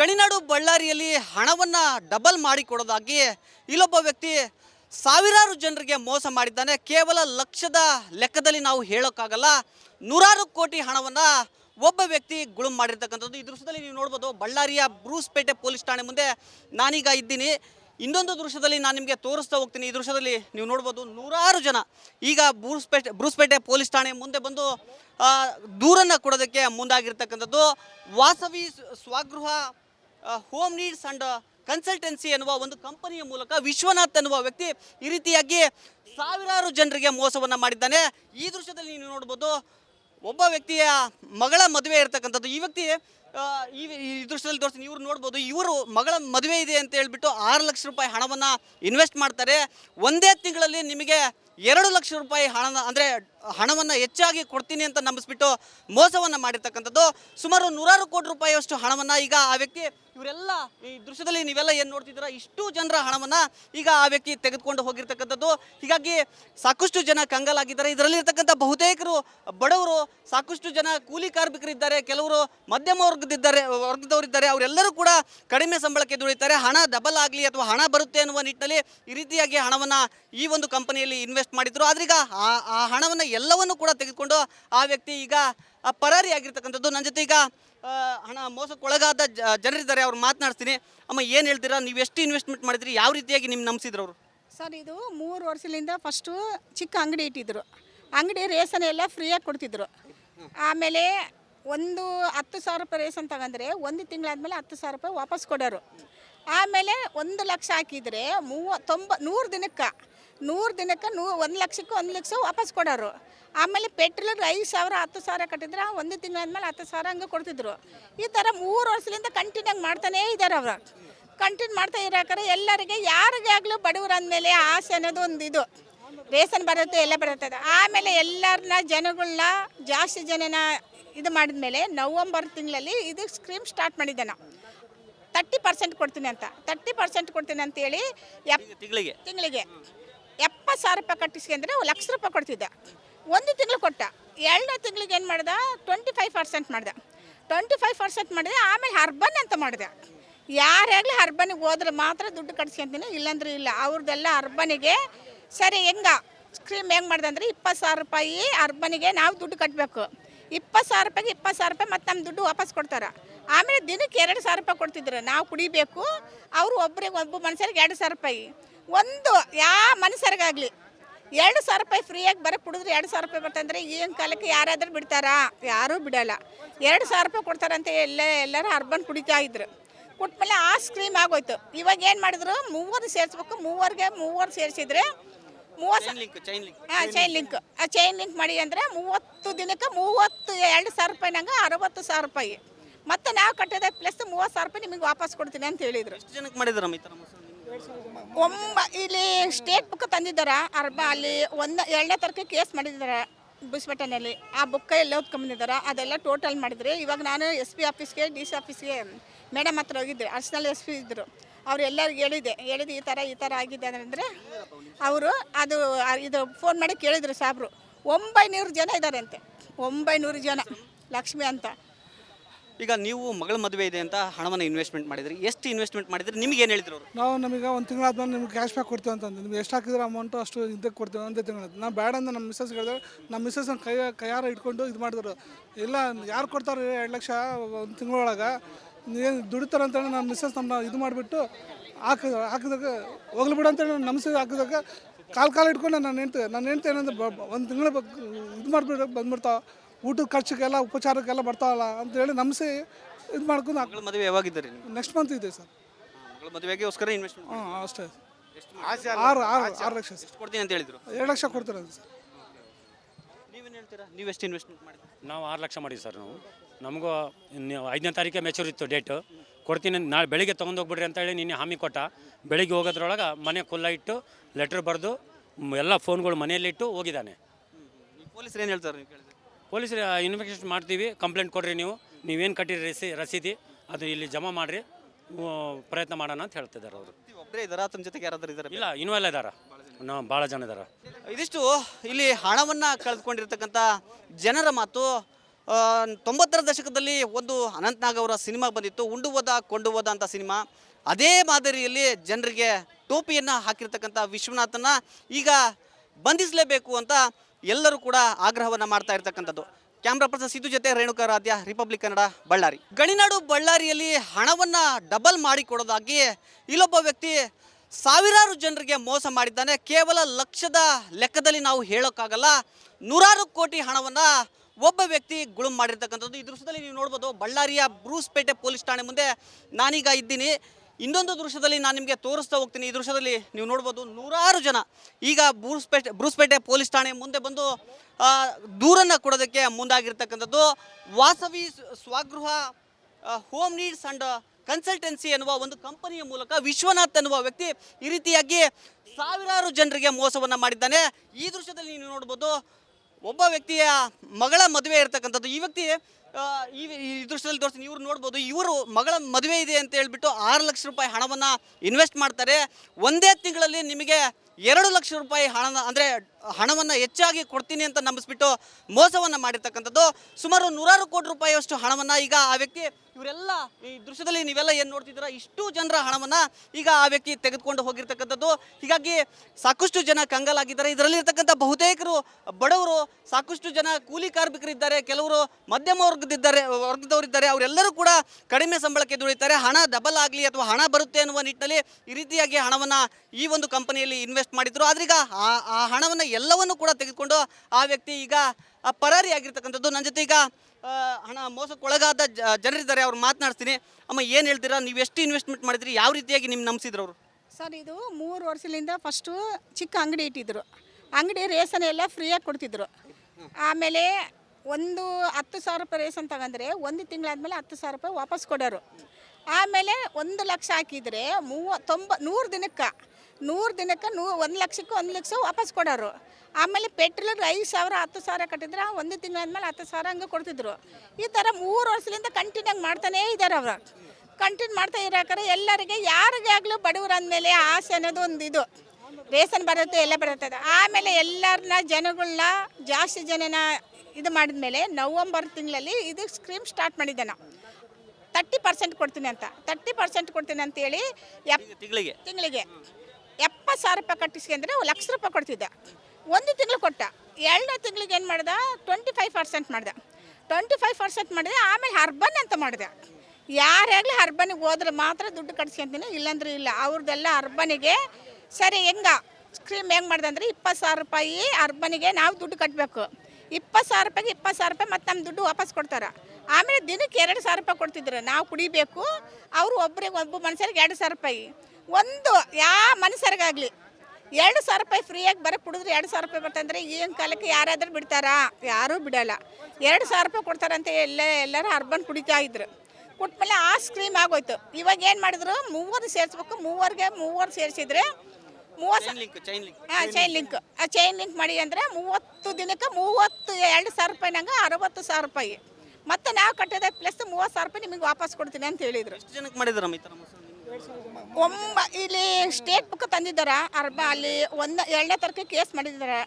ಗಣಿನಾಡು ಬಳ್ಳಾರಿಯಲ್ಲಿ ಹಣವನ್ನ ಡಬಲ್ ಮಾಡಿಕೊಡೋದಾಗಿ ಇಲ್ಲೊಬ್ಬ ವ್ಯಕ್ತಿ ಸಾವಿರಾರು ಜನರಿಗೆ ಮೋಸ ಮಾಡಿದ್ದಾನೆ. ಕೇವಲ ಲಕ್ಷದ ಲೆಕ್ಕದಲ್ಲಿ ನಾವು ಹೇಳೋಕ್ಕಾಗಲ್ಲ. ನೂರಾರು ಕೋಟಿ ಹಣವನ್ನು ಒಬ್ಬ ವ್ಯಕ್ತಿ ಗುಳುಂ ಮಾಡಿರ್ತಕ್ಕಂಥದ್ದು. ಈ ದೃಶ್ಯದಲ್ಲಿ ನೀವು ನೋಡ್ಬೋದು, ಬಳ್ಳಾರಿಯ ಬ್ರೂಸ್ಪೇಟೆ ಪೊಲೀಸ್ ಠಾಣೆ ಮುಂದೆ ನಾನೀಗ ಇದ್ದೀನಿ. ಇನ್ನೊಂದು ದೃಶ್ಯದಲ್ಲಿ ನಾನು ನಿಮಗೆ ತೋರಿಸ್ತಾ ಹೋಗ್ತೀನಿ. ಈ ದೃಶ್ಯದಲ್ಲಿ ನೀವು ನೋಡ್ಬೋದು, ನೂರಾರು ಜನ ಈಗ ಬ್ರೂಸ್ಪೇಟೆ ಬ್ರೂಸ್ಪೇಟೆ ಪೊಲೀಸ್ ಠಾಣೆ ಮುಂದೆ ಬಂದು ದೂರನ್ನು ಕೊಡೋದಕ್ಕೆ ಮುಂದಾಗಿರ್ತಕ್ಕಂಥದ್ದು. Vasavi Swagriha home needs and consultancy ಎನ್ನುವ ಒಂದು ಕಂಪನಿಯ ಮೂಲಕ ವಿಶ್ವನಾಥ್ ಎನ್ನುವ ವ್ಯಕ್ತಿ ಈ ರೀತಿಯಾಗಿ ಸಾವಿರಾರು ಜನರಿಗೆ ಮೋಸವನ್ನು ಮಾಡಿದ್ದಾನೆ. ಈ ದೃಶ್ಯದಲ್ಲಿ ನೀವು ನೋಡ್ಬೋದು ಒಬ್ಬ ವ್ಯಕ್ತಿಯ ಮಗಳ ಮದುವೆ ಇರತಕ್ಕಂಥದ್ದು. ಈ ವ್ಯಕ್ತಿ ಈ ಈ ದೃಶ್ಯದಲ್ಲಿ ತೋರಿಸ್ತೀನಿ, ಇವರು ನೋಡ್ಬೋದು, ಇವರು ಮಗಳ ಮದುವೆ ಇದೆ ಅಂತ ಹೇಳ್ಬಿಟ್ಟು ಆರು ಲಕ್ಷ ರೂಪಾಯಿ ಹಣವನ್ನು ಇನ್ವೆಸ್ಟ್ ಮಾಡ್ತಾರೆ. ಒಂದೇ ತಿಂಗಳಲ್ಲಿ ನಿಮಗೆ ಎರಡು ಲಕ್ಷ ರೂಪಾಯಿ ಹಣ ಅಂದರೆ ಹಣವನ್ನು ಹೆಚ್ಚಾಗಿ ಕೊಡ್ತೀನಿ ಅಂತ ನಂಬಿಸ್ಬಿಟ್ಟು ಮೋಸವನ್ನು ಮಾಡಿರ್ತಕ್ಕಂಥದ್ದು ಸುಮಾರು ನೂರಾರು ಕೋಟಿ ರೂಪಾಯಿಯಷ್ಟು ಹಣವನ್ನು ಈಗ ಆ ವ್ಯಕ್ತಿ, ಇವರೆಲ್ಲ ಈ ದೃಶ್ಯದಲ್ಲಿ ನೀವೆಲ್ಲ ಏನು ನೋಡ್ತಿದ್ದೀರಾ, ಇಷ್ಟು ಜನರ ಹಣವನ್ನು ಈಗ ಆ ವ್ಯಕ್ತಿ ತೆಗೆದುಕೊಂಡು ಹೋಗಿರ್ತಕ್ಕಂಥದ್ದು. ಹೀಗಾಗಿ ಸಾಕಷ್ಟು ಜನ ಕಂಗಾಲಾಗಿದ್ದಾರೆ. ಇದರಲ್ಲಿರ್ತಕ್ಕಂಥ ಬಹುತೇಕರು ಬಡವರು, ಸಾಕಷ್ಟು ಜನ ಕೂಲಿ ಕಾರ್ಮಿಕರಿದ್ದಾರೆ, ಕೆಲವರು ಮಧ್ಯಮ ವರ್ಗದಿದ್ದಾರೆ, ವರ್ಗದವರಿದ್ದಾರೆ, ಅವರೆಲ್ಲರೂ ಕೂಡ ಕಡಿಮೆ ಸಂಬಳಕ್ಕೆ ದುಡಿತಾರೆ. ಹಣ ಡಬಲ್ ಆಗಲಿ ಅಥವಾ ಹಣ ಬರುತ್ತೆ ಅನ್ನುವ ನಿಟ್ಟಿನಲ್ಲಿ ಈ ರೀತಿಯಾಗಿ ಹಣವನ್ನು ಈ ಒಂದು ಕಂಪನಿಯಲ್ಲಿ ಇನ್ವೆಸ್ಟ್ ಮಾಡಿದ್ರು. ಆದ್ರೆ ಈಗ ಆ ಆ ಹಣವನ್ನು ಎಲ್ಲವನ್ನು ಕೂಡ ತೆಗೆದುಕೊಂಡು ಆ ವ್ಯಕ್ತಿ ಈಗ ಪರಾರಿ ಆಗಿರ್ತಕ್ಕಂಥದ್ದು. ನನ್ನ ಜೊತೆ ಈಗ ಹಣ ಮೋಸಕ್ಕೊಳಗಾದ ಜನರಿದ್ದಾರೆ. ಅವ್ರು ಮಾತನಾಡ್ತೀನಿ ಅಮ್ಮ, ಏನು ಹೇಳ್ತೀರಾ? ನೀವು ಎಷ್ಟು ಇನ್ವೆಸ್ಟ್ಮೆಂಟ್ ಮಾಡಿದ್ರಿ? ಯಾವ ರೀತಿಯಾಗಿ ನಿಮ್ಮ ನಂಬಿಸಿದ್ರು ಅವರು? ಸರ್, ಇದು ಮೂರು ವರ್ಷದಿಂದ ಫಸ್ಟು ಚಿಕ್ಕ ಅಂಗಡಿ ಇಟ್ಟಿದ್ರು. ಅಂಗಡಿ ರೇಷನ್ ಎಲ್ಲ ಫ್ರೀಯಾಗಿ ಕೊಡ್ತಿದ್ರು. ಆಮೇಲೆ ಒಂದು ಹತ್ತು ಸಾವಿರ ರೂಪಾಯಿ ರೇಷನ್ ತಗೊಂಡ್ರೆ ಒಂದು ತಿಂಗಳಾದ್ಮೇಲೆ ಹತ್ತು ಸಾವಿರ ರೂಪಾಯಿ ವಾಪಸ್ ಕೊಡೋರು. ಆಮೇಲೆ ಒಂದು ಲಕ್ಷ ಹಾಕಿದರೆ ಮೂವ, ತೊಂಬ, ನೂರು ದಿನಕ್ಕೆ ನೂರು ದಿನಕ್ಕೆ ನೂ ಒಂದು ಲಕ್ಷಕ್ಕೆ ಒಂದು ಲಕ್ಷ ವಾಪಸ್ ಕೊಡೋರು. ಆಮೇಲೆ ಪೆಟ್ರೋಲ್ ಐದು ಸಾವಿರ ಹತ್ತು ಸಾವಿರ ಕಟ್ಟಿದ್ರೆ ಒಂದು ತಿಂಗಳಾದ್ಮೇಲೆ ಹತ್ತು ಸಾವಿರ ಹಂಗೆ ಕೊಡ್ತಿದ್ರು. ಈ ಥರ ಮೂರು ವರ್ಷದಿಂದ ಕಂಟಿನ್ಯೂ ಮಾಡ್ತಾನೇ ಇದ್ದಾರೆ ಅವರು. ಕಂಟಿನ್ಯೂ ಮಾಡ್ತಾ ಇರೋಕ್ರೆ ಎಲ್ಲರಿಗೆ ಯಾರಿಗೆ ಆಗಲೂ ಬಡವ್ರು ಅಂದಮೇಲೆ ಆಸೆ ಅನ್ನೋದು ಒಂದು ಇದು. ರೇಷನ್ ಬರುತ್ತೆ ಎಲ್ಲ ಬರುತ್ತೆ ಆಮೇಲೆ ಎಲ್ಲರನ್ನ ಜನಗಳನ್ನ ಜಾಸ್ತಿ ಜನನ ಇದು ಮಾಡಿದ್ಮೇಲೆ ನವಂಬರ್ ತಿಂಗಳಲ್ಲಿ ಇದು ಸ್ಕ್ರೀಮ್ ಸ್ಟಾರ್ಟ್ ಮಾಡಿದ್ದೆ ನಾವು. ತರ್ಟಿ ಪರ್ಸೆಂಟ್ ಕೊಡ್ತೀನಿ ಅಂತ. ತರ್ಟಿ ಪರ್ಸೆಂಟ್ ಕೊಡ್ತೀನಿ ಅಂತೇಳಿ ಎಪ್ ತಿಂಗಳಿಗೆ. ತಿಂಗಳಿಗೆ. ಎಪ್ಪತ್ತು ಸಾವಿರ ರೂಪಾಯಿ ಕಟ್ಟಿಸ್ಕೊಂಡ್ರೆ ಲಕ್ಷ ರೂಪಾಯಿ ಕೊಡ್ತಿದ್ದ. ಒಂದು ತಿಂಗಳು ಕೊಟ್ಟ. ಎರಡನೇ ತಿಂಗಳಿಗೆ ಏನು ಮಾಡ್ದೆ? ಟ್ವೆಂಟಿ ಫೈವ್ ಪರ್ಸೆಂಟ್ ಮಾಡ್ದೆ. ಟ್ವೆಂಟಿ ಫೈವ್ ಪರ್ಸೆಂಟ್ ಮಾಡಿದೆ, ಆಮೇಲೆ ಹರ್ಬನ್ ಅಂತ ಮಾಡಿದೆ. ಯಾರಾಗಲಿ ಹರ್ಬನಿಗೆ ಹೋದ್ರೆ ಮಾತ್ರ ದುಡ್ಡು ಕಟ್ಸ್ಕೊಂತೀನಿ, ಇಲ್ಲಾಂದ್ರೆ ಇಲ್ಲ. ಅವ್ರದ್ದೆಲ್ಲ ಅರ್ಬನಿಗೆ ಸರಿ, ಹೆಂಗ? ಸ್ಕ್ರೀಮ್ ಹೆಂಗೆ ಮಾಡ್ದೆ ಅಂದರೆ ಇಪ್ಪತ್ತು ಸಾವಿರ ರೂಪಾಯಿ ಅರ್ಬನಿಗೆ ನಾವು ದುಡ್ಡು ಕಟ್ಟಬೇಕು ಇಪ್ಪತ್ತು ಸಾವಿರ ರೂಪಾಯಿಗೆ ಇಪ್ಪತ್ತು ಸಾವಿರ ರೂಪಾಯಿ ಮತ್ತೆ ನಮ್ಮ ದುಡ್ಡು ವಾಪಸ್ ಕೊಡ್ತಾರೆ. ಆಮೇಲೆ ದಿನಕ್ಕೆ ಎರಡು ಸಾವಿರ ರೂಪಾಯಿ ಕೊಡ್ತಿದ್ರು. ನಾವು ಕುಡಿಬೇಕು, ಅವರು ಒಬ್ಬರಿಗೆ ಒಬ್ಬ ಮನುಷ್ಯರಿಗೆ ಎರಡು ಸಾವಿರ ರೂಪಾಯಿ. ಒಂದು ಯಾವ ಮನುಷ್ಯರಿಗಾಗಲಿ. ಎರಡು ಸಾವಿರ ರೂಪಾಯಿ ಫ್ರೀಯಾಗಿ ಬರೀ ಕುಡಿದ್ರೆ ಎರಡು ಸಾವಿರ ರೂಪಾಯಿ ಬರ್ತಂದ್ರೆ ಈಗಿನ ಕಾಲಕ್ಕೆ ಯಾರಾದರೂ ಬಿಡ್ತಾರಾ? ಯಾರೂ ಬಿಡಲ್ಲ. ಎರಡು ಸಾವಿರ ರೂಪಾಯಿ ಕೊಡ್ತಾರಂತ ಎಲ್ಲ ಎಲ್ಲರೂ ಅರ್ಬನ್ ಕುಡಿತಾ ಇದ್ರು. ಕೊಟ್ಮೇಲೆ ಆ ಸ್ಕ್ರೀಮ್ ಆಗೋಯ್ತು. ಇವಾಗ ಏನು ಮಾಡಿದ್ರು? ಮೂವರು ಸೇರಿಸ್ಬೇಕು ಮೂವರಿಗೆ ಮೂವರು ಸೇರಿಸಿದ್ರೆ ಮೂವತ್ತು ಹಾಂ ಚೈನ್ ಲಿಂಕ್ ಆ ಚೈನ್ ಲಿಂಕ್ ಮಾಡಿ ಅಂದರೆ ಮೂವತ್ತು ದಿನಕ್ಕೆ ಮೂವತ್ತು ಎರಡು ಸಾವಿರ ರೂಪಾಯಿನಾಗ ಅರವತ್ತು ಸಾವಿರ ರೂಪಾಯಿ. ಮತ್ತೆ ನಾವು ಕಟ್ಟಿದ ಪ್ಲಸ್ ಮೂವತ್ತು ಸಾವಿರ ರೂಪಾಯಿ ನಿಮಗೆ ವಾಪಸ್ ಕೊಡ್ತೀನಿ ಅಂತ ಹೇಳಿದ್ರು. ಎಷ್ಟು ಜನಕ್ಕೆ ಮಾಡಿದ್ರು ಒಂಬ ಇಲ್ಲಿ ಸ್ಟೇಟ್ ಬುಕ್ ತಂದಿದ್ದಾರೆ? ಅರ್ಬ, ಅಲ್ಲಿ ಒಂದು ಎರಡನೇ ತಾರೀಕು ಕೇಸ್ ಮಾಡಿದ್ದಾರೆ ಬಿಸ್ಬಟ್ಟನಲ್ಲಿ ಆ ಬುಕ್ಕ ಎಲ್ಲ ಓದ್ಕೊಂಬಂದಿದ್ದಾರೆ? ಅದೆಲ್ಲ ಟೋಟಲ್ ಮಾಡಿದ್ರಿ? ಇವಾಗ ನಾನು ಎಸ್ ಪಿ ಆಫೀಸ್ಗೆ ಡಿ ಸಿ ಆಫೀಸ್ಗೆ ಮೇಡಮ್ ಹತ್ರ ಹೋಗಿದ್ದೆ. ಅರ್ಸ್ನಲ್ ಎಸ್ ಪಿ ಇದ್ದರು ಅವ್ರು ಎಲ್ಲರಿಗೂ ಹೇಳಿದೆ. ಹೇಳಿದೆ, ಈ ಥರ ಈ ಥರ ಆಗಿದೆ ಅಂದರೆ ಅವರು ಅದು, ಇದು ಫೋನ್ ಮಾಡಿ ಕೇಳಿದ್ರು ಸಾಬ್ರು. ಒಂಬೈನೂರು ಜನ ಇದ್ದಾರೆ ಅಂತೆ ಒಂಬೈನೂರು ಜನ. ಲಕ್ಷ್ಮಿ ಅಂತ. ಈಗ ನೀವು ಮಗಳ ಮದುವೆ ಇದೆ ಅಂತ ಹಣವನ್ನು ಇನ್ವೆಸ್ಟ್ಮೆಂಟ್ ಮಾಡಿದ್ರಿ. ಎಷ್ಟು ಇನ್ವೆಸ್ಟ್ಮೆಂಟ್ ಮಾಡಿದ್ರಿ? ನಿಮ್ಗೆ ಏನು ಹೇಳಿದ್ರು ನಾವು ನಮಗೆ ಒಂದು ತಿಂಗಳಾದ್ಮೇಲೆ ನಿಮ್ಗೆ ಕ್ಯಾಶ್ ಬ್ಯಾಕ್ ಕೊಡ್ತೀವಿ ಅಂತಂದು ನಿಮ್ಗೆ ಎಷ್ಟು ಹಾಕಿದ್ರೆ ಅಮೌಂಟು ಅಷ್ಟು ಇದಕ್ಕೆ ಕೊಡ್ತೀವಿ ಒಂದೇ ತಿಂಗಳು ನಾವು ಬೇಡ ಅಂತ ನಮ್ಮ ಮಿಸ್ಸಸ್ ಹೇಳಿದ್ರೆ, ನಮ್ಮ ಮಿಸ್ಸಸ್ ಕೈ ಕೈಯಾರ ಇಟ್ಕೊಂಡು ಇದು ಮಾಡಿದ್ರು. ಇಲ್ಲ, ಯಾರು ಕೊಡ್ತಾರೆ ಎರಡು ಲಕ್ಷ ಒಂದು ತಿಂಗಳೊಳಗೆ ಏನು ದುಡಿತಾರೆ ಅಂತೇಳಿ ನಮ್ಮ ಮಿಸ್ಸಸ್ ನಮ್ಮ ಇದು ಮಾಡಿಬಿಟ್ಟು ಹಾಕಿದ ಹಾಕಿದಾಗ ಹೋಗ್ಲಿ ಬಿಡು ಅಂತೇಳಿ ನಮ್ಮ ಮಿಸ್ಸಸ್ ಹಾಕಿದಾಗ ಕಾಲು ಕಾಲು ಇಟ್ಕೊಂಡು ನಾನು ಹೇಳ್ತೇನೆ ನಾನು ಹೇಳ್ತೇನೆ ಏನಂದ್ರೆ ಒಂದು ತಿಂಗಳು ಇದು ಮಾಡಿಬಿಟ್ಟು ಬಂದ್ಬಿಡ್ತಾವ. ಊಟದ ಖರ್ಚಿಗೆಲ್ಲ ಉಪಚಾರಕ್ಕೆಲ್ಲ ಬರ್ತಾವಲ್ಲ ಅಂತೇಳಿ ನಮ್ಸಿ ಇದು ಮಾಡ್ಕೊಂಡು ಮಗಳ ಮದುವೆ ಯಾವಾಗಿದ್ದೀರಿ ನೀವು ನೆಕ್ಸ್ಟ್ ಮಂತ್ ಇದೆ ಸರ್. ಮಗಳ ಮದುವೆಗೋಸ್ಕರ ಇನ್ವೆಸ್ಟ್ಮೆಂಟ್ ಹಾಂ ಅಷ್ಟೇ. ಆರು ಆರು ಆರು ಲಕ್ಷ ಸರ್. ಎಷ್ಟು ಕೊಡ್ತೀನಿ ಅಂತ ಹೇಳಿದ್ರು? ಎರಡು ಲಕ್ಷ ಕೊಡ್ತಾರೆ ಸರ್. ನೀವೇನು ಹೇಳ್ತೀರಾ? ನೀವು ಎಷ್ಟು ಇನ್ವೆಸ್ಟ್ಮೆಂಟ್ ಮಾಡಿದ್ರಿ ನಾವು ಆರು ಲಕ್ಷ ಮಾಡಿ ಸರ್ ನಾವು. ನಮಗೂ ಇನ್ನು ಐದನೇ ತಾರೀಕೆ ಮೆಚೂರ್ ಇತ್ತು ಡೇಟು ಕೊಡ್ತೀನಿ ನಾಳೆ ಬೆಳಿಗ್ಗೆ ತೊಗೊಂಡು ಹೋಗ್ಬಿಡ್ರಿ ಅಂತ ಹೇಳಿ ನಿನ್ನೆ ಹಾಮಿ ಕೊಟ್ಟ. ಬೆಳಿಗ್ಗೆ ಹೋಗೋದ್ರೊಳಗೆ ಮನೆ ಕುಲ್ಲ ಇಟ್ಟು ಲೆಟ್ರ್ ಬರೆದು ಎಲ್ಲ ಫೋನ್ಗಳು ಮನೆಯಲ್ಲಿಟ್ಟು ಹೋಗಿದ್ದಾನೆ. ಪೊಲೀಸರು ಏನು ಹೇಳ್ತಾರೆ ನೀವು ಕೇಳಿದ್ರೆ? ಪೊಲೀಸರು ಇನ್ವೆಸ್ಟಿಗೇಷನ್ ಮಾಡ್ತೀವಿ ಕಂಪ್ಲೇಂಟ್ ಕೊಡ್ರಿ ನೀವು. ನೀವೇನು ಕಟ್ಟಿರಿ ರಸಿ ರಸೀದಿ ಅದು ಇಲ್ಲಿ ಜಮಾ ಮಾಡಿರಿ. ಪ್ರಯತ್ನ ಮಾಡೋಣ ಅಂತ ಹೇಳ್ತಿದ್ದಾರೆ ಅವರು. ಒಬ್ಬರೇ ಇದ್ದಾರಾ ಆತನ ಜೊತೆಗೆ ಯಾರಾದ್ರೂ ಇದ್ದಾರೆ ಇಲ್ಲ ಇನ್ವೆಲ್ಲ ಇದಾರ? ನಾವು ಭಾಳ ಜನ ಇದ್ದಾರೆ ಇದಿಷ್ಟು ಇಲ್ಲಿ ಹಣವನ್ನು ಕಳೆದುಕೊಂಡಿರ್ತಕ್ಕಂಥ ಜನರ ಮಾತು ಆ, ತೊಂಬತ್ತರ ದಶಕದಲ್ಲಿ ಒಂದು ಅನಂತ್ನಾಗ್ ಅವರ ಸಿನಿಮಾ ಬಂದಿತ್ತು ಉಂಡು ಹೋದ ಕೊಂಡು ಹೋದ ಅಂತ ಸಿನಿಮಾ. ಅದೇ ಮಾದರಿಯಲ್ಲಿ ಜನರಿಗೆ ಟೋಪಿಯನ್ನು ಹಾಕಿರ್ತಕ್ಕಂಥ ವಿಶ್ವನಾಥನ ಈಗ ಬಂಧಿಸಲೇಬೇಕು ಅಂತ ಎಲ್ಲರೂ ಕೂಡ ಆಗ್ರಹವನ್ನು ಮಾಡ್ತಾ ಇರ್ತಕ್ಕಂಥದ್ದು. ಕ್ಯಾಮ್ರಾ ಪರ್ಸನ್ ಸಿದ್ದು ಜೊತೆ ರೇಣುಕಾರಾಧ್ಯ ರಿಪಬ್ಲಿಕ್ ಕನ್ನಡ ಬಳ್ಳಾರಿ ಗಣಿನಾಡು ಬಳ್ಳಾರಿಯಲ್ಲಿ ಹಣವನ್ನು ಡಬಲ್ ಮಾಡಿಕೊಡೋದಾಗಿ ಇಲ್ಲೊಬ್ಬ ವ್ಯಕ್ತಿ ಸಾವಿರಾರು ಜನರಿಗೆ ಮೋಸ ಮಾಡಿದ್ದಾನೆ. ಕೇವಲ ಲಕ್ಷದ ಲೆಕ್ಕದಲ್ಲಿ ನಾವು ಹೇಳೋಕ್ಕಾಗಲ್ಲ, ನೂರಾರು ಕೋಟಿ ಹಣವನ್ನು ಒಬ್ಬ ವ್ಯಕ್ತಿ ಗುಳುಂ ಮಾಡಿರ್ತಕ್ಕಂಥದ್ದು. ಈ ದೃಶ್ಯದಲ್ಲಿ ನೀವು ನೋಡ್ಬೋದು, ಬಳ್ಳಾರಿಯ ಬ್ರೂಸ್ಪೇಟೆ ಪೊಲೀಸ್ ಠಾಣೆ ಮುಂದೆ ನಾನೀಗ ಇದ್ದೀನಿ. ಇನ್ನೊಂದು ದೃಶ್ಯದಲ್ಲಿ ನಾನು ನಿಮಗೆ ತೋರಿಸ್ತಾ ಹೋಗ್ತೀನಿ. ಈ ದೃಶ್ಯದಲ್ಲಿ ನೀವು ನೋಡ್ಬೋದು ನೂರಾರು ಜನ. ಈಗ ಬ್ರೂಸ್ಪೇಟೆ ಬ್ರೂಸ್ಪೇಟೆ ಪೊಲೀಸ್ ಠಾಣೆ ಮುಂದೆ ಬಂದು ದೂರನ್ನು ಕೊಡೋದಕ್ಕೆ ಮುಂದಾಗಿರ್ತಕ್ಕಂಥದ್ದು Vasavi Swagriha home needs and consultancy ಎನ್ನುವ ಒಂದು ಕಂಪನಿಯ ಮೂಲಕ ವಿಶ್ವನಾಥ್ ಎನ್ನುವ ವ್ಯಕ್ತಿ ಈ ರೀತಿಯಾಗಿ ಸಾವಿರಾರು ಜನರಿಗೆ ಮೋಸವನ್ನು ಮಾಡಿದ್ದಾನೆ. ಈ ದೃಶ್ಯದಲ್ಲಿ ನೀವು ನೋಡ್ಬೋದು ಒಬ್ಬ ವ್ಯಕ್ತಿಯ ಮಗಳ ಮದುವೆ ಇರ್ತಕ್ಕಂಥದ್ದು. ಈ ವ್ಯಕ್ತಿ ಈ ದೃಶ್ಯದಲ್ಲಿ ತೋರಿಸ್ತೀನಿ, ಇವರು ನೋಡ್ಬೋದು, ಇವರು ಮಗಳ ಮದುವೆ ಇದೆ ಅಂತ ಹೇಳ್ಬಿಟ್ಟು ಆರು ಲಕ್ಷ ರೂಪಾಯಿ ಹಣವನ್ನು ಇನ್ವೆಸ್ಟ್ ಮಾಡ್ತಾರೆ. ಒಂದೇ ತಿಂಗಳಲ್ಲಿ ನಿಮಗೆ ಎರಡು ಲಕ್ಷ ರೂಪಾಯಿ ಹಣ ಅಂದರೆ ಹಣವನ್ನು ಹೆಚ್ಚಾಗಿ ಕೊಡ್ತೀನಿ ಅಂತ ನಂಬಿಸ್ಬಿಟ್ಟು ಮೋಸವನ್ನು ಮಾಡಿರ್ತಕ್ಕಂಥದ್ದು ಸುಮಾರು ನೂರಾರು ಕೋಟಿ ರೂಪಾಯಿಯಷ್ಟು ಹಣವನ್ನು ಈಗ ಆ ವ್ಯಕ್ತಿ, ಇವರೆಲ್ಲ ಈ ದೃಶ್ಯದಲ್ಲಿ ನೀವೆಲ್ಲ ಏನು ನೋಡ್ತಿದ್ದೀರ, ಇಷ್ಟು ಜನರ ಹಣವನ್ನು ಈಗ ಆ ವ್ಯಕ್ತಿ ತೆಗೆದುಕೊಂಡು ಹೋಗಿರ್ತಕ್ಕಂಥದ್ದು. ಹೀಗಾಗಿ ಸಾಕಷ್ಟು ಜನ ಕಂಗಾಲಾಗಿದ್ದಾರೆ. ಇದರಲ್ಲಿರ್ತಕ್ಕಂಥ ಬಹುತೇಕರು, ಬಡವರು, ಸಾಕಷ್ಟು ಜನ ಕೂಲಿ ಕಾರ್ಮಿಕರಿದ್ದಾರೆ. ಕೆಲವರು ಮಧ್ಯಮ ವರ್ಗದಿದ್ದಾರೆ, ವರ್ಗದವರಿದ್ದಾರೆ. ಅವರೆಲ್ಲರೂ ಕೂಡ ಕಡಿಮೆ ಸಂಬಳಕ್ಕೆ ದುಡಿತಾರೆ ಹಣ ಡಬಲ್ ಆಗಲಿ ಅಥವಾ ಹಣ ಬರುತ್ತೆ ಅನ್ನುವ ನಿಟ್ಟಿನಲ್ಲಿ ಈ ರೀತಿಯಾಗಿ ಹಣವನ್ನು ಈ ಒಂದು ಕಂಪನಿಯಲ್ಲಿ ಇನ್ವೆಸ್ಟ್ ಮಾಡಿದ್ರು. ಆದ್ರೆ ಈಗ ಆ ಹಣವನ್ನು ಎಲ್ಲವನ್ನು ಕೂಡ ತೆಗೆದುಕೊಂಡು ಆ ವ್ಯಕ್ತಿ ಈಗ ಪರಾರಿ ಆಗಿರ್ತಕ್ಕಂಥದ್ದು. ನನ್ನ ಜೊತೆ ಈಗ ಹಣ ಮೋಸಕ್ಕೊಳಗಾದ ಜನರಿದ್ದಾರೆ. ಅವ್ರು ಮಾತನಾಡ್ತೀನಿ ಅಮ್ಮ, ಏನು ಹೇಳ್ತೀರಾ? ನೀವು ಎಷ್ಟು ಇನ್ವೆಸ್ಟ್ಮೆಂಟ್ ಮಾಡಿದ್ರಿ? ಯಾವ ರೀತಿಯಾಗಿ ನಿಮ್ಮ ನಂಬಿಸಿದ್ರು ಅವರು? ಸರ್, ಇದು ಮೂರು ವರ್ಷದಿಂದ ಫಸ್ಟು ಚಿಕ್ಕ ಅಂಗಡಿ ಇಟ್ಟಿದ್ರು. ಅಂಗಡಿ ರೇಷನ್ ಎಲ್ಲ ಫ್ರೀಯಾಗಿ ಕೊಡ್ತಿದ್ರು. ಆಮೇಲೆ ಒಂದು ಹತ್ತು ಸಾವಿರ ರೂಪಾಯಿ ರೇಷನ್ ತಗೊಂಡ್ರೆ ಒಂದು ತಿಂಗಳಾದ್ಮೇಲೆ ಹತ್ತು ಸಾವಿರ ರೂಪಾಯಿ ವಾಪಸ್ ಕೊಡೋರು. ಆಮೇಲೆ ಒಂದು ಲಕ್ಷ ಹಾಕಿದರೆ ಮೂವ, ತೊಂಬ, ನೂರು ದಿನಕ್ಕೆ ನೂರು ದಿನಕ್ಕೆ ನೂ ಒಂದು ಲಕ್ಷಕ್ಕೆ ಒಂದು ಲಕ್ಷ ವಾಪಸ್ ಕೊಡೋರು. ಆಮೇಲೆ ಪೆಟ್ರೋಲ್ ಐದು ಸಾವಿರ ಹತ್ತು ಸಾವಿರ ಕಟ್ಟಿದ್ರೆ ಒಂದು ತಿಂಗಳಾದ್ಮೇಲೆ ಹತ್ತು ಸಾವಿರ ಹಂಗೆ ಕೊಡ್ತಿದ್ರು. ಈ ಥರ ಮೂರು ವರ್ಷದಿಂದ ಕಂಟಿನ್ಯೂ ಮಾಡ್ತಾನೇ ಇದ್ದಾರೆ ಅವರು. ಕಂಟಿನ್ಯೂ ಮಾಡ್ತಾ ಇರೋಕ್ರೆ ಎಲ್ಲರಿಗೆ ಯಾರಿಗೆ ಆಗಲೂ ಬಡವ್ರು ಅಂದಮೇಲೆ ಆಸೆ ಅನ್ನೋದು ಒಂದು ಇದು. ರೇಷನ್ ಬರುತ್ತೆ ಎಲ್ಲ ಬರುತ್ತೆ ಆಮೇಲೆ ಎಲ್ಲರನ್ನ ಜನಗಳನ್ನ ಜಾಸ್ತಿ ಜನನ ಇದು ಮಾಡಿದ್ಮೇಲೆ ನವಂಬರ್ ತಿಂಗಳಲ್ಲಿ ಇದು ಸ್ಕ್ರೀಮ್ ಸ್ಟಾರ್ಟ್ ಮಾಡಿದ್ದೆ ನಾವು ತರ್ಟಿ ಪರ್ಸೆಂಟ್ ಕೊಡ್ತೀನಿ ಅಂತ. ತರ್ಟಿ ಪರ್ಸೆಂಟ್ ಕೊಡ್ತೀನಿ ಅಂತೇಳಿ ಎಪ್ ತಿಂಗಳಿಗೆ. ತಿಂಗಳಿಗೆ. ಎಪ್ಪತ್ತು ಸಾವಿರ ರೂಪಾಯಿ ಕಟ್ಟಿಸ್ಕೊಂಡ್ರೆ ಲಕ್ಷ ರೂಪಾಯಿ ಕೊಡ್ತಿದ್ದೆ. ಒಂದು ತಿಂಗಳು ಕೊಟ್ಟ. ಎರಡನೇ ತಿಂಗಳಿಗೆ ಏನು ಮಾಡ್ದೆ? ಟ್ವೆಂಟಿ ಫೈವ್ ಪರ್ಸೆಂಟ್ ಮಾಡ್ದೆ. ಟ್ವೆಂಟಿ ಫೈವ್ ಪರ್ಸೆಂಟ್ ಮಾಡಿದೆ ಆಮೇಲೆ ಹರ್ಬನ್ ಅಂತ ಮಾಡಿದೆ. ಯಾರಾಗಲಿ ಹರ್ಬನಿಗೆ ಹೋದ್ರೆ ಮಾತ್ರ ದುಡ್ಡು ಕಟ್ಸ್ಕೊಂತೀನಿ ಇಲ್ಲಾಂದ್ರೆ ಇಲ್ಲ. ಅವ್ರದ್ದೆಲ್ಲ ಅರ್ಬನಿಗೆ ಸರಿ, ಹೆಂಗ? ಸ್ಕ್ರೀಮ್ ಹೆಂಗೆ ಮಾಡ್ದೆ ಅಂದರೆ ಇಪ್ಪತ್ತು ಸಾವಿರ ರೂಪಾಯಿ ಅರ್ಬನಿಗೆ ನಾವು ದುಡ್ಡು ಕಟ್ಟಬೇಕು ಇಪ್ಪತ್ತು ಸಾವಿರ ರೂಪಾಯಿಗೆ ಇಪ್ಪತ್ತು ಸಾವಿರ ರೂಪಾಯಿ ಮತ್ತೆ ನಮ್ಮ ದುಡ್ಡು ವಾಪಸ್ ಕೊಡ್ತಾರೆ. ಆಮೇಲೆ ದಿನಕ್ಕೆ ಎರಡು ಸಾವಿರ ರೂಪಾಯಿ ಕೊಡ್ತಿದ್ರು. ನಾವು ಕುಡಿಬೇಕು ಅವರು ಒಬ್ಬರಿಗೆ ಒಬ್ಬ ಮನುಷ್ಯರಿಗೆ ಎರಡು ಸಾವಿರ ರೂಪಾಯಿ. ಒಂದು ಯಾವ ಮನುಷ್ಯರಿಗಾಗಲಿ ಎರಡು ಸಾವಿರ ರೂಪಾಯಿ ಫ್ರೀಯಾಗಿ ಬರೀ ಕುಡಿದ್ರೆ ಎರಡು ಸಾವಿರ ರೂಪಾಯಿ ಬರ್ತಂದ್ರೆ ಈಗಿನ ಕಾಲಕ್ಕೆ ಯಾರಾದರೂ ಬಿಡ್ತಾರಾ? ಯಾರೂ ಬಿಡಲ್ಲ. ಎರಡು ಸಾವಿರ ರೂಪಾಯಿ ಕೊಡ್ತಾರಂತ ಎಲ್ಲ ಎಲ್ಲರೂ ಅರ್ಬನ್ ಕುಡಿತಾ ಇದ್ರು. ಕೊಟ್ಮೇಲೆ ಆ ಸ್ಕ್ರೀಮ್ ಆಗೋಯ್ತು. ಇವಾಗ ಏನು ಮಾಡಿದ್ರು? ಮೂವರು ಸೇರಿಸ್ಬೇಕು ಮೂವರಿಗೆ ಮೂವರು ಸೇರಿಸಿದ್ರೆ ಮೂವತ್ತು ಹಾಂ ಚೈನ್ ಲಿಂಕ್ ಆ ಚೈನ್ ಲಿಂಕ್ ಮಾಡಿ ಅಂದರೆ ಮೂವತ್ತು ದಿನಕ್ಕೆ ಮೂವತ್ತು ಎರಡು ಸಾವಿರ ರೂಪಾಯಿನಾಗ ಅರವತ್ತು ಸಾವಿರ ರೂಪಾಯಿ. ಮತ್ತೆ ನಾವು ಕಟ್ಟದೆ ಪ್ಲಸ್ ಮೂವತ್ತು ಸಾವಿರ ರೂಪಾಯಿ ನಿಮಗೆ ವಾಪಸ್ ಕೊಡ್ತೀನಿ ಅಂತ ಹೇಳಿದ್ರು. ಎಷ್ಟು ಜನಕ್ಕೆ ಮಾಡಿದ್ರಮ್ಮ ಈ ಥರ ಮೋಸ ಒಂಬ ಇಲ್ಲಿ ಸ್ಟೇಟ್ ಬುಕ್ ತಂದಿದ್ದಾರೆ? ಅರ್ಬ ಅಲ್ಲಿ ಒಂದು ಎರಡನೇ ತಾರೀಕು ಕೇಸ್ ಮಾಡಿದ್ದಾರೆ?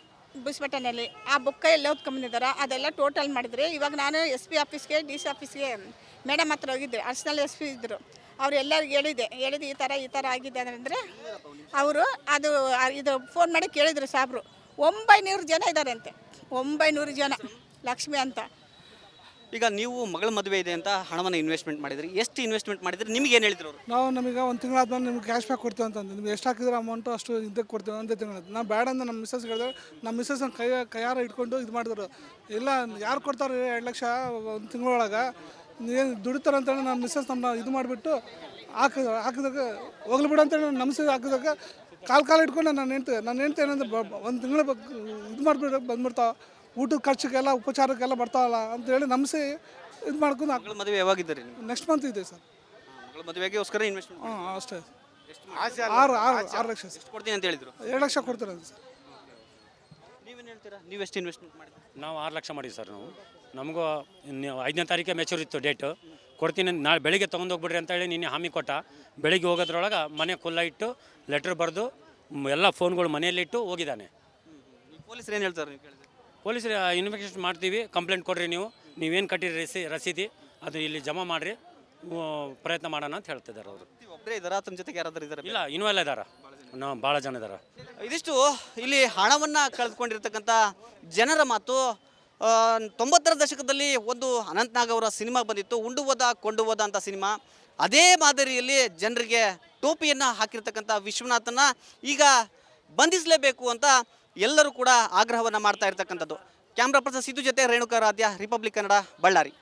ಬುಸ್ಬೆಟ್ಟನಲ್ಲಿ ಆ ಬುಕ್ಕ ಎಲ್ಲ ಓದ್ಕೊಂಬಂದಿದ್ದಾರೆ? ಅದೆಲ್ಲ ಟೋಟಲ್ ಮಾಡಿದ್ರೆ ಇವಾಗ ನಾನು ಎಸ್ ಪಿ ಆಫೀಸ್ಗೆ ಡಿ ಸಿ ಆಫೀಸ್ಗೆ ಮೇಡಮ್ ಹತ್ರ ಹೋಗಿದ್ದೆ. ಅರ್ಸ್ನಲ್ ಎಸ್ ಪಿ ಇದ್ದರು ಅವ್ರು ಎಲ್ಲರಿಗೆ ಹೇಳಿದೆ ಹೇಳಿದೆ ಈ ಥರ ಈ ಥರ ಆಗಿದೆ ಅಂದರೆ ಅವರು ಅದು ಆ ಇದು ಫೋನ್ ಮಾಡಿ ಕೇಳಿದ್ರು ಸಾಬ್ರು. ಒಂಬೈನೂರು ಜನ ಇದ್ದಾರಂತೆ ಒಂಬೈನೂರು ಜನ ಲಕ್ಷ್ಮಿ ಅಂತ. ಈಗ ನೀವು ಮಗಳ ಮದುವೆ ಇದೆ ಅಂತ ಹಣವನ್ನು ಇನ್ವೆಸ್ಟ್ಮೆಂಟ್ ಮಾಡಿದ್ರಿ. ಎಷ್ಟು ಇನ್ವೆಸ್ಟ್ಮೆಂಟ್ ಮಾಡಿದ್ರಿ? ನಿಮ್ಗೆ ಏನು ಹೇಳಿದ್ರು ನಾವು ನಮಗೆ ಒಂದು ತಿಂಗಳಾದ್ಮೇಲೆ ನಿಮ್ಗೆ ಕ್ಯಾಶ್ ಬ್ಯಾಕ್ ಕೊಡ್ತೀವಿ ಅಂತಂದ್ರೆ ನಿಮ್ಗೆ ಎಷ್ಟು ಹಾಕಿದ್ರೆ ಅಮೌಂಟು ಅಷ್ಟು ಇದಕ್ಕೆ ಕೊಡ್ತೀವಿ ಒಂದೇ ತಿಂಗಳು ನಾವು ಬೇಡ ಅಂತ ನಮ್ಮ ಮಿಸ್ಸಸ್ ಹೇಳಿದ್ರೆ. ನಮ್ಮ ಮಿಸ್ಸಸ್ ಕೈ ಕೈಯಾರ ಇಟ್ಕೊಂಡು ಇದು ಮಾಡಿದ್ರು. ಇಲ್ಲ, ಯಾರು ಕೊಡ್ತಾರೆ ಎರಡು ಲಕ್ಷ ಒಂದು ತಿಂಗಳೊಳಗೆ ಏನು ದುಡಿತಾರೆ ಅಂತೇಳಿ ನಮ್ಮ ಮಿಸ್ಸಸ್ ನಮ್ಮ ಇದು ಮಾಡಿಬಿಟ್ಟು ಹಾಕಿದ ಹಾಕಿದಾಗ ಹೋಗ್ಲಿ ಬಿಡು ಅಂತೇಳಿ ನಮ್ಮ ಮಿಸ್ಸಸ್ ಹಾಕಿದಾಗ ಕಾಲು ಕಾಲು ಇಟ್ಕೊಂಡು ನಾನು ಹೆಂಡ್ತಿ ನಾನು ಹೇಳ್ತೇನೆ ಏನಂದ್ರೆ ಒಂದು ತಿಂಗಳು ಇದು ಮಾಡಿಬಿಟ್ಟು ಬಂದ್ಬಿಡ್ತಾವ. ಊಟದ ಖರ್ಚಿಗೆಲ್ಲ ಉಪಚಾರಕ್ಕೆಲ್ಲ ಬರ್ತಾವಲ್ಲ ಅಂತೇಳಿ ನಮಸಿ ಇದು ಮಾಡ್ಕೊಂಡು ಮಗಳ ಮದುವೆ ಯಾವಾಗಿದ್ದೀರಿ ನೀವು ನೆಕ್ಸ್ಟ್ ಮಂತ್ ಇದೆ ಸರ್. ಮಗಳ ಮದುವೆಗೋಸ್ಕರ ಇನ್ವೆಸ್ಟ್ಮೆಂಟ್ ಹಾಂ ಅಷ್ಟೇ. ಆರು ಆರು ಆರು ಲಕ್ಷ ಸರ್. ಎಷ್ಟು ಕೊಡ್ತೀನಿ ಅಂತ ಹೇಳಿದ್ರು? ಎರಡು ಲಕ್ಷ ಕೊಡ್ತಾರೆ ಸರ್. ನೀವೇನು ಹೇಳ್ತೀರಾ? ನೀವು ಎಷ್ಟು ಇನ್ವೆಸ್ಟ್ಮೆಂಟ್ ಮಾಡಿದ್ರಿ? ನಾವು ಆರು ಲಕ್ಷ ಮಾಡಿ ಸರ್ ನಾವು. ನಮಗೂ ಇನ್ನು ಐದನೇ ತಾರೀಕೆ ಮೆಚೂರ್ ಇತ್ತು ಡೇಟು ಕೊಡ್ತೀನಿ ನಾಳೆ ಬೆಳಿಗ್ಗೆ ತೊಗೊಂಡೋಗ್ಬಿಡ್ರಿ ಅಂತ ಹೇಳಿ ನಿನ್ನೆ ಹಾಮಿ ಕೊಟ್ಟ. ಬೆಳಿಗ್ಗೆ ಹೋಗೋದ್ರೊಳಗೆ ಮನೆ ಕುಲ್ಲ ಇಟ್ಟು ಲೆಟ್ರ್ ಬರೆದು ಎಲ್ಲ ಫೋನ್ಗಳು ಮನೆಯಲ್ಲಿಟ್ಟು ಹೋಗಿದ್ದಾನೆ. ಪೊಲೀಸರು ಏನು ಹೇಳ್ತಾರೆ ನೀವು ಕೇಳಿದ್ರೆ? ಪೊಲೀಸರು ಇನ್ವೆಸ್ಟಿಗೇಷನ್ ಮಾಡ್ತೀವಿ ಕಂಪ್ಲೇಂಟ್ ಕೊಡ್ರಿ ನೀವು. ನೀವೇನು ಕಟ್ಟಿರಿ ರಸಿ ರಸೀದಿ ಅದು ಇಲ್ಲಿ ಜಮಾ ಮಾಡಿರಿ. ಪ್ರಯತ್ನ ಮಾಡೋಣ ಅಂತ ಹೇಳ್ತಿದ್ದಾರೆ ಅವರು. ಒಬ್ಬರೇ ಇದಾರ? ತಮ್ಮ ಜೊತೆಗೆ ಯಾರಾದರೂ ಇದ್ದಾರೆ ಇಲ್ಲ ಇನ್ವೆಲ್ಲ ಇದಾರ? ಇದ್ದಾರೆ ನಾವು ಭಾಳ ಜನ ಇದ್ದಾರೆ ಇದಿಷ್ಟು ಇಲ್ಲಿ ಹಣವನ್ನು ಕಳೆದುಕೊಂಡಿರ್ತಕ್ಕಂಥ ಜನರ ಮಾತು ಆ, ತೊಂಬತ್ತರ ದಶಕದಲ್ಲಿ ಒಂದು ಅನಂತ್ನಾಗ್ ಅವರ ಸಿನಿಮಾ ಬಂದಿತ್ತು ಉಂಡುವದ ಕೊಂಡುವದ ಅಂತ ಸಿನಿಮಾ. ಅದೇ ಮಾದರಿಯಲ್ಲಿ ಜನರಿಗೆ ಟೋಪಿಯನ್ನು ಹಾಕಿರ್ತಕ್ಕಂಥ ವಿಶ್ವನಾಥನ ಈಗ ಬಂಧಿಸಲೇಬೇಕು ಅಂತ ಎಲ್ಲರೂ ಕೂಡ ಆಗ್ರಹವನ್ನು ಮಾಡ್ತಾ ಇರ್ತಕ್ಕಂಥದ್ದು. ಕ್ಯಾಮ್ರಾ ಪರ್ಸನ್ ಸಿದ್ದು ಜೊತೆ ರೇಣುಕಾರಾಧ್ಯ ರಿಪಬ್ಲಿಕ್ ಕನ್ನಡ ಬಳ್ಳಾರಿ